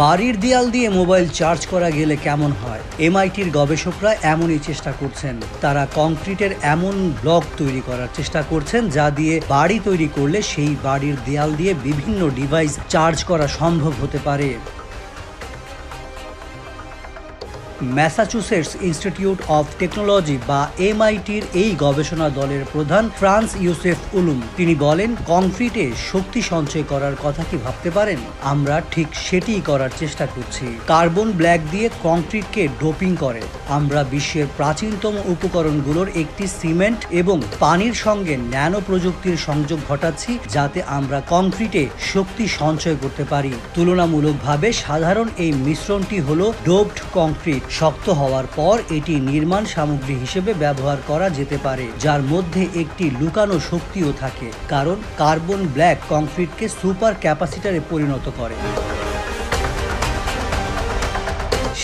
বাড়ির দেয়াল দিয়ে মোবাইল চার্জ করা গেলে কেমন হয়? এমআইটির গবেষকরা এমনই চেষ্টা করছেন। তারা কংক্রিটের এমন ব্লক তৈরি করার চেষ্টা করছেন, যা দিয়ে বাড়ি তৈরি করলে সেই বাড়ির দেয়াল দিয়ে বিভিন্ন ডিভাইস চার্জ করা সম্ভব হতে পারে। ম্যাসাচুসেটস ইনস্টিটিউট অফ টেকনোলজি বা এমআইটির এই গবেষণা দলের প্রধান ফ্রান্স ইউসেফ উলুম। তিনি বলেন, কংক্রিটে শক্তি সঞ্চয় করার কথা কি ভাবতে পারেন? আমরা ঠিক সেটিই করার চেষ্টা করছি। কার্বন ব্ল্যাক দিয়ে কংক্রিটকে ডোপিং করে। আমরা বিশ্বের প্রাচীনতম উপকরণগুলোর একটি সিমেন্ট এবং পানির সঙ্গে ন্যানো প্রযুক্তির সংযোগ ঘটাচ্ছি যাতে আমরা কংক্রিটে শক্তি সঞ্চয় করতে পারি। তুলনামূলকভাবে সাধারণ এই মিশ্রণটি হলো ডোপড কংক্রিট। শক্ত হওয়ার পর এটি নির্মাণ সামগ্রী হিসেবে ব্যবহার করা যেতে পারে, যার মধ্যে একটি লুকানো শক্তিও থাকে, কারণ কার্বন ব্ল্যাক কংক্রিটকে সুপার ক্যাপাসিটারে পরিণত করে।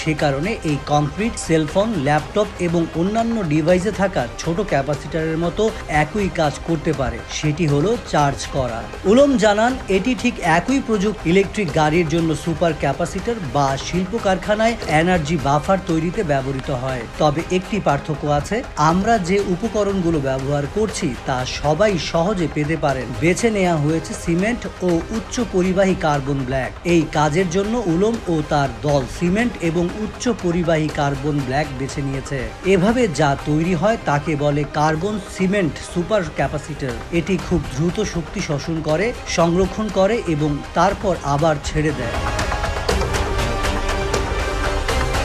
সে কারণে এই কংক্রিট, সেলফোন, ল্যাপটপ এবং অন্যান্য ডিভাইসে থাকা ছোট ক্যাপাসিটারের মতো একই কাজ করতে পারে। সেটি হলো চার্জ করা। উলম জানান, এটি ঠিক একই প্রযুক্তি, ইলেকট্রিক গাড়ির জন্য সুপার ক্যাপাসিটার বা শিল্প কারখানায় এনার্জি বাফার তৈরিতে ব্যবহৃত হয়। তবে একটি পার্থক্য আছে, আমরা যে উপকরণগুলো ব্যবহার করছি তা সবাই সহজে পেতে পারেন। বেছে নেওয়া হয়েছে সিমেন্ট ও উচ্চ পরিবাহী কার্বন ব্ল্যাক। এই কাজের জন্য উলম ও তার দল সিমেন্ট এবং উচ্চ পরিবাহী কার্বন ব্ল্যাক বেছে নিয়েছে। এভাবে যা তৈরি হয় তাকে বলে কার্বন সিমেন্ট সুপার ক্যাপাসিটার। এটি খুব দ্রুত শক্তি শোষণ করে, সংরক্ষণ করে এবং তারপর আবার ছেড়ে দেয়।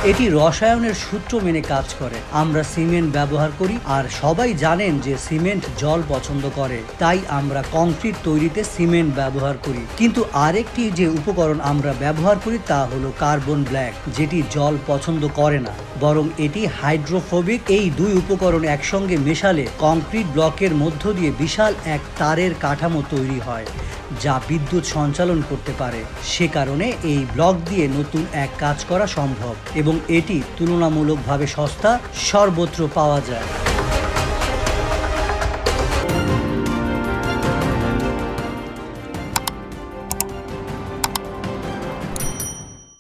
এটি রসায়নের সূত্র মেনে কাজ করে। আমরা সিমেন্ট ব্যবহার করি আর সবাই জানেন যে সিমেন্ট জল পছন্দ করে। তাই আমরা কংক্রিট তৈরিতে সিমেন্ট ব্যবহার করি। কিন্তু আরেকটি যে উপকরণ আমরা ব্যবহার করি তা হলো কার্বন ব্ল্যাক, যেটি জল পছন্দ করে না। বরং এটি হাইড্রোফোবিক এই দুই উপকরণ একসঙ্গে মেশালে কংক্রিট ব্লকের মধ্য দিয়ে বিশাল এক তারের কাঠামো তৈরি হয়। যা বিদ্যুৎ সঞ্চালন করতে পারে। সে কারণে এই ব্লক দিয়ে নতুন এক কাজ করা সম্ভব এবং এটি তুলনামূলকভাবে সস্তা, সর্বত্র পাওয়া যায়।